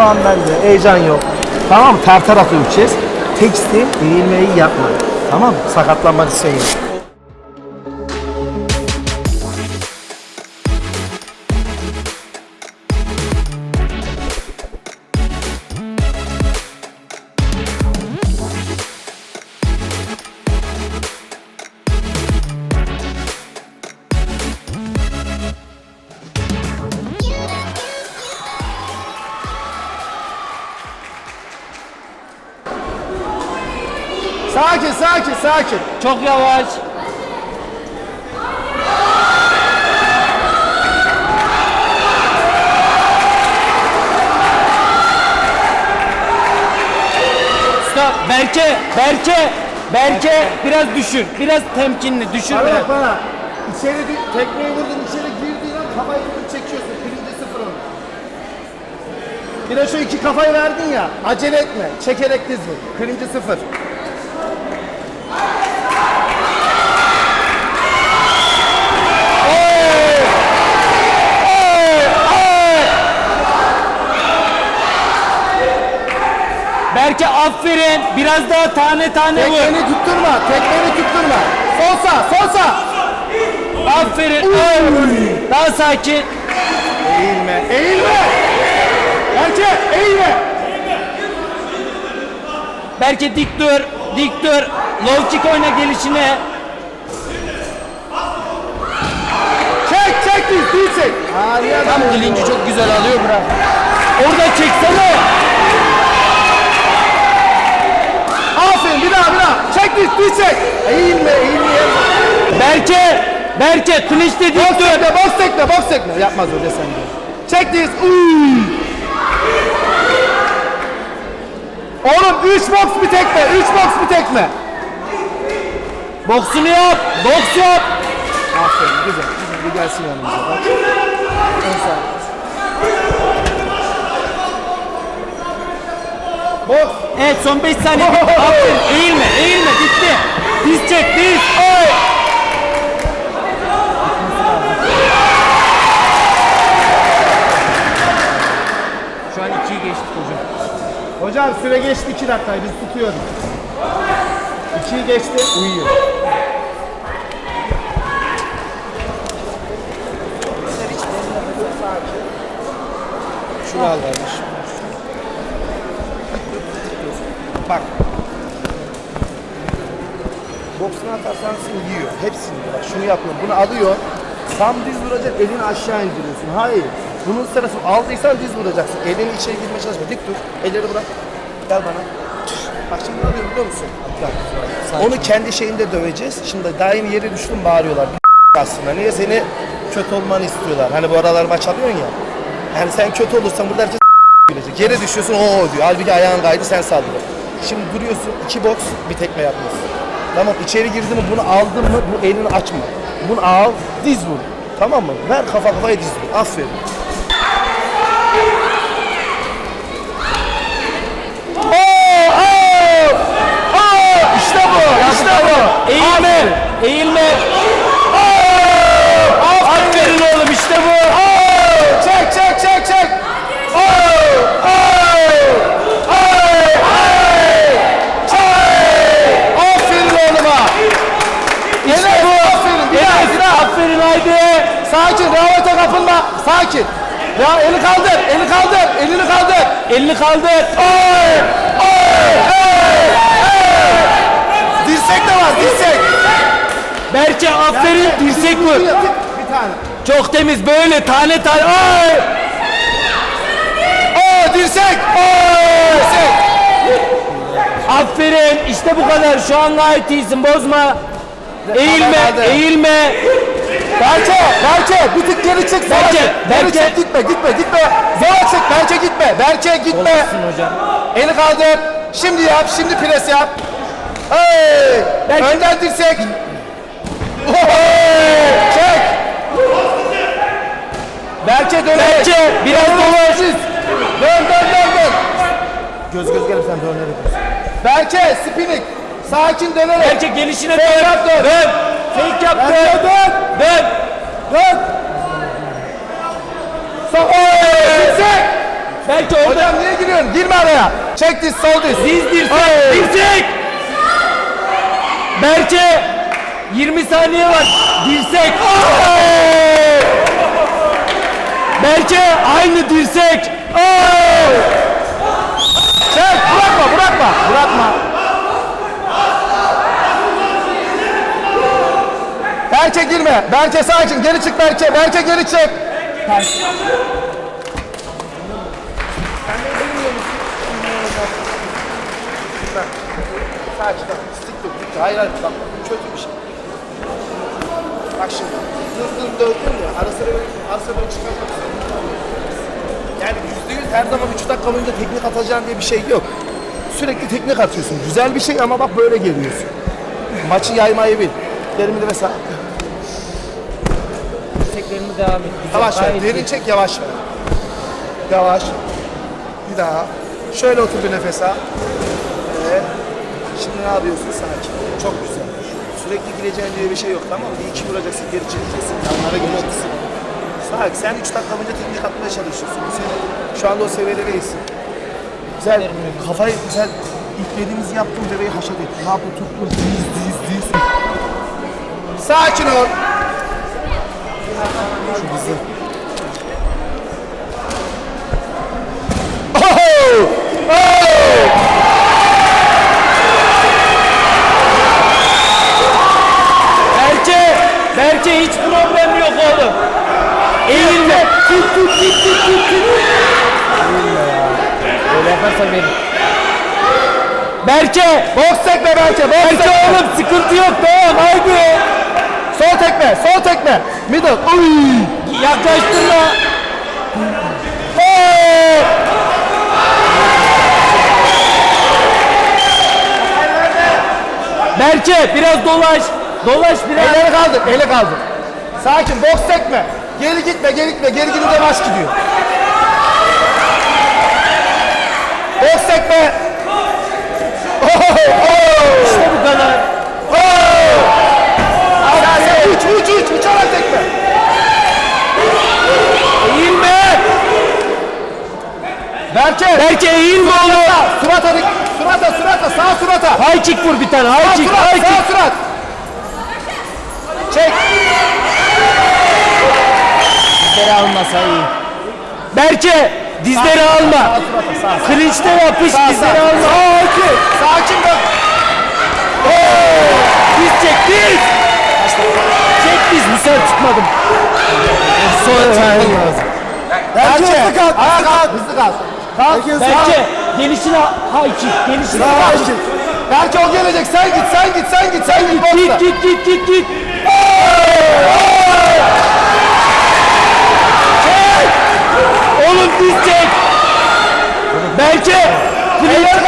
An bende heyecan yok. Tamam mı? Ter tarafı uçacağız. Tekstil eğilmeyi yapma. Tamam mı? Sakatlanmak istemiyorum. Sakin, sakin, sakin. Çok yavaş. Stop. Berke, Berke, Berke biraz düşün. Biraz temkinli düşün Bana biraz. bak bana. İçeri di- tekmeyi vurdun, içeri girdiğin an kafayı vurup çekiyorsun. Birinci sıfır onu. Bir de şu iki kafayı verdin ya, acele etme. Çekerek diz vur. Birinci sıfır. Berke aferin. Biraz daha tane tane vur. Tekmeni tutturma, tekmeni tutturma. Sol sağ, sol sağ. Aferin. Daha sakin. Eğilme, eğilme. Erkek, eğilme. Berke dik dur. Dik dur. Low kick oyna gelişine. Çek, çek diz, diz çek. Harika. Tam dilinci çok güzel alıyor bırak. Orada çeksene. Aferin, bir daha, bir daha. Çek diz, diz çek. Eğilme, eğilme. Berke, Berke dik Boks dur. tekme, boks tekme, boks tekme. Yapmaz öyle sen de. Çek. Uy. Oğlum 3 boks bir tekme, 3 boks bir tekme. Boksunu yap, boks yap. Aferin, güzel. Güzel, bir gelsin yanımıza. Bak. En sağ. Boks. Evet son 5 saniye. Aferin, eğilme, eğilme, gitti. Diz çek, diz. Oy. Şu an 2'yi geçtik hocam. Hocam süre geçti 2 dakikayı biz tutuyoruz. 2'yi geçti, uyuyor. Şunu al kardeşim. Bak. Boksuna atarsan seni yiyor. Hepsini. Bak şunu yapıyor. Bunu alıyor. Tam diz vuracak elini aşağı indiriyorsun. Hayır. Bunun sırası aldıysan diz vuracaksın. Elini içeri girmeye çalışma. Dik dur. Elleri bırak. Gel bana. Bak şimdi ne yapıyor biliyor musun? Bak. Onu kendi şeyinde döveceğiz. Şimdi daim yere düştüm bağırıyorlar. aslında. Niye seni kötü olmanı istiyorlar. Hani bu aralar maç alıyorsun ya. Yani sen kötü olursan burada herkes gülecek. Yere düşüyorsun o diyor. Halbuki ayağın kaydı sen saldırı. Şimdi duruyorsun iki boks bir tekme yapıyorsun. Tamam içeri girdin mi bunu aldın mı bu elini açma. Bunu al diz vur. Tamam mı? Ver kafa kafaya diz vur. Aferin. İşte bu. İşte bu. Eğilme, eğilme. Aferin oğlum işte bu. Çek çek çek çek. Oo, oo, oo, oo. Çek. Aferin oğluma. İşte Enes, bu. Aferin. Bir daha, bir daha. Aferin haydi. Sakin. Rehavete kapılma. Sakin. Ya eli kaldır. Eli kaldır. Elini kaldır. Elini kaldır. Oy! Oy! Ey! Ey! Dirsek de var. Dirsek. Berke aferin dirsek vur. Bir tane. Çok temiz böyle tane tane. Ay! Oo dirsek. Oo! Dirsek. Aferin işte bu kadar şu an gayet iyisin bozma. Eğilme eğilme. Berke, Berke bir tık geri çık. Berke, çık. Geri çık, gitme, gitme, gitme. Sola çık, Berke gitme. Berke gitme. Olsun hocam. Eli kaldır. Şimdi yap, şimdi pres yap. Hey! Berke. Önden dirsek. Hey! Çek. Berke dön. Berke, biraz dolaş. Dön, dön, dön, dön. Göz göz gelip sen dönerek. Berke, spinning. Sakin dönerek. Berke gelişine dön. dön. Dön. Fake yap Berke dön. dön. Dön. Sağ. Dirsek. Berke orada. Hocam niye giriyorsun? Girme araya. Çek diz, sol diz. Diz dirsek. Dirsek. Berke 20 saniye var. Dirsek. Berke aynı dirsek. Çek, bırakma, bırakma. Bırakma. Berke girme. Berke sakin. Geri çık Berke. Berke geri çık. Sakin bak. Stik dur. Hayır hayır bak. Kötü bir şey. Bak şimdi. Dur dövdün ya. Ara sıra böyle, ara sıra böyle çıkartacaksın. Yani yüzde yüz her zaman 3 dakika boyunca teknik atacaksın diye bir şey yok. Sürekli teknik atıyorsun. Güzel bir şey ama bak böyle geliyorsun. Maçı yaymayı bil. Derimi de mesela Dirseklerini devam et. Güzel, yavaş ver. gayet iyi. Derin çek yavaş ver. Yavaş. Bir daha. Şöyle otur bir nefes al. Evet. Şimdi ne yapıyorsun? Sakin. Çok güzel. Sürekli gireceğin diye bir şey yok tamam mı? Bir iki vuracaksın, geri çekeceksin, yanlara geleceksin. Sakin. Sen 3 dakika boyunca teknik atmaya çalışıyorsun. Sen şu anda o seviyede değilsin. Güzel. Kafayı güzel ilk dediğimizi yaptın bebeği haşat ettin. Ne yaptın? Tuttun. Diz diz diz. Sakin ol. Şu hızlı. Oh! Oh! Berke, Berke hiç problem yok oğlum. Eğilme. Tut tut tut tut tut tut. Böyle yaparsan benim. Berke, Boks tekme Berke, boks Berke oğlum sıkıntı yok tamam haydi. Tekme. Middle. Uy! Yaklaştırma. Berke biraz dolaş. Dolaş biraz. Elleri kaldır, eli kaldır. Sakin, boks tekme. Geri gitme, geri gitme. Geri gidince maç gidiyor. Boks tekme. Oh, oh. İşte bu kadar. Sen uç, uç, uç. Uçarak tekme. Eğilme. Berke. Berke eğilme oğlum. Surata, dik- surata, surata, sağ surata. High kick vur bir tane. High kick, high kick. sağ surat. Çek. Dizleri almasa iyi. Berke dizleri alma. Sağ sağ. Clinch'te yapış Sağ, dizleri sağ. alma. Sakin. Sakin bak. Diz çek diz. Çek diz. Misal tutmadım. Sonra Berke. Hızlı kalk. Hızlı kalk. Kalk. Berke gelişine high kick. Gelişine high kick. Berke o gelecek. Sen git, sen git, sen git, sen git. Git git git git git. Çek. Oğlum diz çek. Berke. Eller